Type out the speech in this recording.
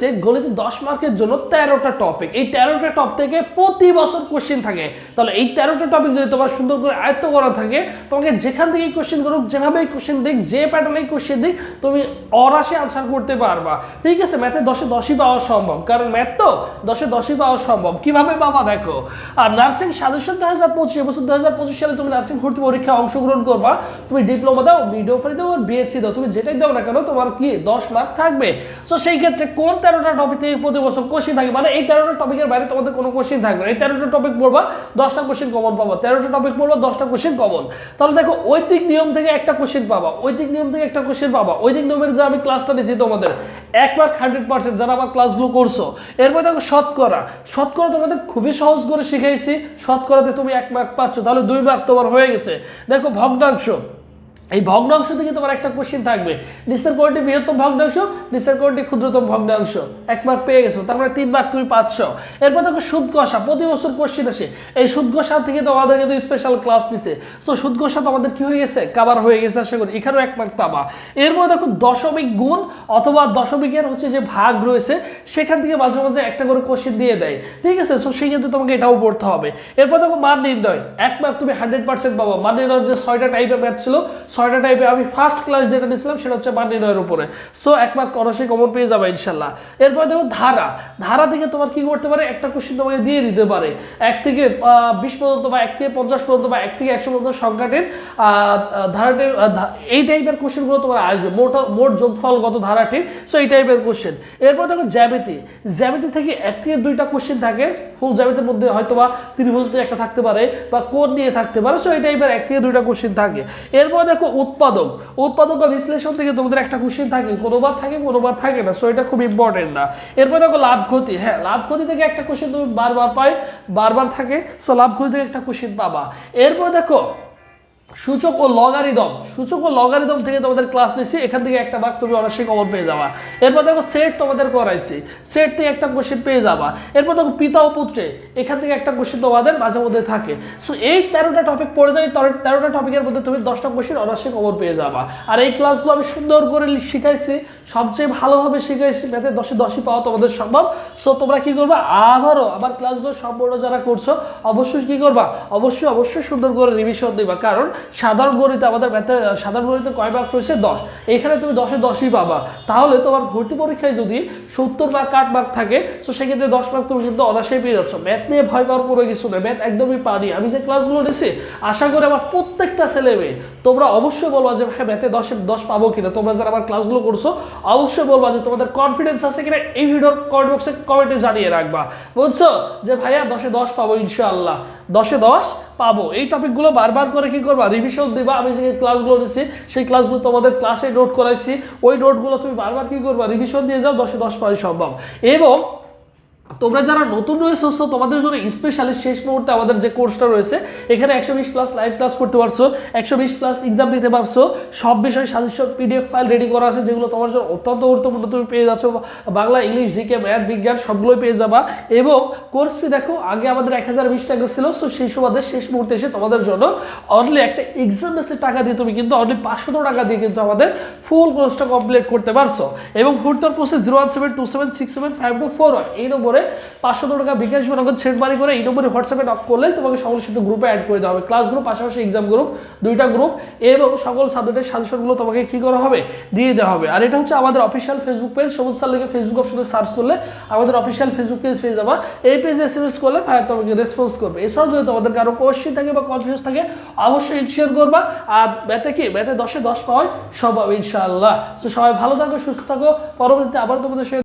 রয়েছে গণিত দশ মার্কের জন্য তেরোটা টপিক এই তেরোটা টপ থেকে প্রতি বছর কোশ্চেন থাকে। তাহলে এই তেরোটা টপিক যদি তোমার সুন্দর করে আয়ত্ত করা থাকে, তোমাকে যেখান থেকে কোশ্চেন করুক যেভাবে কোশ্চেন দিক, যে প্যাটার্নে কোশ্চেন দিক, তুমি অরাশে আনসার করতে পারবা। ঠিক আছে ম্যাথে দশে দশই পাওয়া সম্ভব। কারণ ম্যাথ তো দশে দশই পাওয়া সম্ভব। কীভাবে পাবা দেখো? আর নার্সিং সাজেশন দু হাজার পঁচিশ এবছর দু হাজার পঁচিশ সালে তুমি নার্সিং ভর্তি পরীক্ষায় অংশগ্রহণ করবা। তুমি ডিপ্লোমা দাও মিডিওফারি দাও বিএসসি দাও। তুমি যেটাই দাও না কেন, তোমার কি দশ মার্ক থাকবে? সো সেই ক্ষেত্রে কোন তেরোটা টপিক থেকে প্রতি বছর কোশ্চেন থাকে। মানে এই তেরোটা টপিকের বাইরে তোমাদের কোনো কোশ্চেন থাকবে এই তেরোটা টপিক পড়বা, দশটা কোশ্চেন কমন পাবা। তেরোটা টপিক পড়বা, দশটা কোশ্চেন কমন তাহলে দেখো, ঐতিক নিয়ম থেকে একটা কোশ্চেন পাবা। ঐতিক নিয়ম থেকে একটা কোশ্চেন পাবা। ঐতিক নিয়মের যে আমি ক্লাসটা নিয়েছি তোমাদের এক মার্ক হান্ড্রেড পার্সেন্ট যারা আমার ক্লাসগুলো করছ, এরপর দেখো শতকরা। শতকরা তোমাদের খুবই সহজ করে শিখাইছি। শতকরাতে তুমি এক মার্ক পাচ্ছ, তাহলে দুই মার্ক তোমার হয়ে গেছে। দেখো ভগ্নাংশ। এই ভগ্নাংশ থেকে তোমার একটা কোশ্চেন থাকবে। নিচের কোনটি বৃহত্তম ভগ্নাংশ, নিচের কোনটি ক্ষুদ্রতম ভগ্নাংশ। এক মার্ক পেয়ে গেছো, তার মানে তিন মার্ক তুমি পাচ্ছ। এরপর দেখো সুদ প্রতি বছর কোশ্চেন আসে। এই সুদ কষা থেকে তোমাদের কিন্তু স্পেশাল ক্লাস নিছে। সো সুদ কষা তোমাদের কি হয়ে গেছে? কাবার হয়ে গেছে, আশা করি। এখানেও এক মার্ক পাবা। এরপর দেখো দশমিক গুণ অথবা দশমিকের হচ্ছে যে ভাগ রয়েছে, সেখান থেকে মাঝে মাঝে একটা করে কোশ্চেন দিয়ে দেয়। ঠিক আছে? সো সেই ক্ষেত্রে তোমাকে এটাও পড়তে হবে। এরপর দেখো মান নির্ণয়। এক মার্ক তুমি হান্ড্রেড পার্সেন্ট পাবো। মান নির্ণয় যে ছয়টা টাইপের ম্যাথ ছিল ছয়টা টাইপে আমি ফার্স্ট ক্লাস যেটা নিয়েছিলাম সেটা হচ্ছে মান নির্ণয়ের উপরে। সো এক মার্ক অবশ্যই কমন পেয়ে যাবে ইনশাল্লাহ। এরপর দেখো ধারা। ধারা থেকে তোমার কি করতে পারে? একটা কোশ্চেন তোমাকে দিয়ে দিতে পারে। এক থেকে বিশ পর্যন্ত বা এক থেকে পঞ্চাশ পর্যন্ত বা এক থেকে একশো পর্যন্ত সংখ্যাটির ধারাটির এই টাইপের কোশ্চেনগুলো তোমার আসবে। মোট মোট যোগফলগত ধারাটির সো এই টাইপের কোশ্চেন এরপর দেখো জ্যামিতি। জ্যামিতি থেকে এক থেকে দুইটা কোশ্চেন থাকে। ফুল জ্যামিতির মধ্যে হয়তো বা ত্রিভুজ একটা থাকতে পারে বা কোণ নিয়ে থাকতে পারে। সো এই টাইপের এক থেকে দুইটা কোশ্চেন থাকে। এরপর দেখো উৎপাদক। উৎপাদক বা বিশ্লেষণ থেকে তোমাদের একটা কোশ্চেন থাকে, কোনোবার থাকে কোনোবার থাকে না। সো এটা খুব ইম্পর্টেন্ট না। এরপরে দেখো লাভ ক্ষতি। হ্যাঁ লাভ ক্ষতি থেকে একটা কোশ্চেন তুমি বারবার পাই, বারবার থাকে। সো লাভ ক্ষতি থেকে একটা কোশ্চেন পাবা। এরপর দেখো সূচক ও লগারিদম, সূচক ও লগারিদম থেকে তোমাদের ক্লাস নিচ্ছি এখান থেকে একটা ভাগ তুমি অবশ্যই কমন পেয়ে যাবা। এরপর দেখো সেট তোমাদের করাইছি সেট থেকে একটা কোশ্চেন পেয়ে যাবা। এরপর দেখো পিতা ও পুত্রে, এখান থেকে একটা কোশ্চেন তোমাদের মাঝে মধ্যে থাকে। সো এই তেরোটা টপিক পড়ে যাবে তেরোটা টপিকের মধ্যে তুমি দশটা কোশ্চেন অবশ্যই কমন পেয়ে যাবা। আর এই ক্লাসগুলো আমি সুন্দর করে শিখাইছি, সবচেয়ে ভালোভাবে শিখাইছি ম্যাথে দশে দশই পাওয়া তোমাদের সম্ভব। সো তোমরা কি করবা? আবারও আমার ক্লাসগুলো সম্পূর্ণ যারা করছ, অবশ্যই কি করবা? অবশ্যই অবশ্যই সুন্দর করে রিভিশন দিবা। কারণ সাধারণ গণিতে আমাদের ম্যাথে সাধারণ গণিতে কয় মার্ক রয়েছে? দশ। এখানে তুমি দশে দশই পাবা। তাহলে তোমার ভর্তি পরীক্ষায় যদি সত্তর মার্ক আট মার্ক থাকে তো সেক্ষেত্রে দশ মার্ক তুমি কিন্তু অনায়াসেই পেয়ে যাচ্ছ। ম্যাথ নিয়ে ভয় পাওয়ার কোনো কিছু না ম্যাথ একদমই পারি আমি যে ক্লাসগুলো নিছি, আশা করি আমার প্রত্যেকটা ছেলে মেয়ে, তোমরা অবশ্যই বলবা যে হ্যাঁ ম্যাথে দশে দশ পাবো কিনা? তোমরা যারা আমার ক্লাসগুলো করছ, অবশ্যই বলবা যে, তোমাদের কনফিডেন্স আছে কিনা এই ভিডিওর কমেন্ট বক্সে কমেন্টে জানিয়ে রাখবা। বুঝছ? যে, ভাইয়া, দশে দশ পাবো ইনশাআল্লাহ। দশে দশ পাবো। এই টপিকগুলো বারবার করে কি করবা? রিভিশন দিবা। আমি যে ক্লাসগুলো নিচ্ছি সেই ক্লাসগুলো তোমাদের ক্লাসে নোট করাইছি। ওই নোটগুলো তুমি বারবার কি করবা? রিভিশন দিয়ে যাও, দশে দশ পাওয়াই সম্ভব। এবং তোমরা যারা নতুন রয়েছে, so তোমাদের জন্য স্পেশালি শেষ মুহূর্তে আমাদের যে কোর্সটা রয়েছে, এখানে একশো বিশ প্লাস লাইভ ক্লাস করতে পারছ, একশো বিশ প্লাস এক্সাম দিতে পারছ, সব বিষয়ে সাজেশন পিডিএফ ফাইল রেডি করা আছে, যেগুলো তোমার জন্য অত্যন্ত গুরুত্বপূর্ণ। তুমি পেয়ে যাচ্ছ বাংলা, ইংলিশ, জিকে ম্যাথ বিজ্ঞান, সবগুলোই পেয়ে যাবা। এবং কোর্স ফি দেখো, আগে আমাদের এক হাজার বিশ টাকা ছিল সো সেই সুবাদে শেষ মুহূর্তে এসে তোমাদের জন্য অনলি একটা এক্সাম বেসের টাকা দিয়ে তুমি কিন্তু অনলি পাঁচশো টাকা দিয়ে কিন্তু আমাদের ফুল কোর্সটা কমপ্লিট করতে পারছ। এবং ভর্তার process zero one seven two seven six seven five two four এই নম্বরে পাঁচশো টাকা বিকাশ বা নগদ সেট বাড়ি করে এই নম্বরে হোয়াটসঅ্যাপে নক করলে তোমাকে সকল সাথে গ্রুপে অ্যাড করে দেওয়া হবে। ক্লাস গ্রুপ পাশাপাশি এক্সাম গ্রুপ দুইটা গ্রুপ এবং সকল সাবজেক্টের সাজেশনগুলো তোমাকে কি করা হবে? দিয়ে দেওয়া হবে। আর এটা হচ্ছে আমাদের অফিসিয়াল ফেসবুক পেজ সবুজ সাল লিখে ফেসবুক অপশনে সার্চ করলে আমাদের অফিসিয়াল ফেসবুক পেজ পেয়ে যাবা। এই পেজে এস এম এস করলে ভাই তোমাকে রেসপন্স করবে। এছাড়াও যদি তোমাদের কারও কোয়েশ্চেন থাকে বা কনফিউজ থাকে, অবশ্যই শেয়ার করবা। আর ম্যাথে কি? ম্যাথে দশে দশ পাওয়াই সব ইনশাআল্লাহ। তো সবাই ভালো থাকো, সুস্থ থাকো। পরবর্তীতে আবার তোমাদের সাথে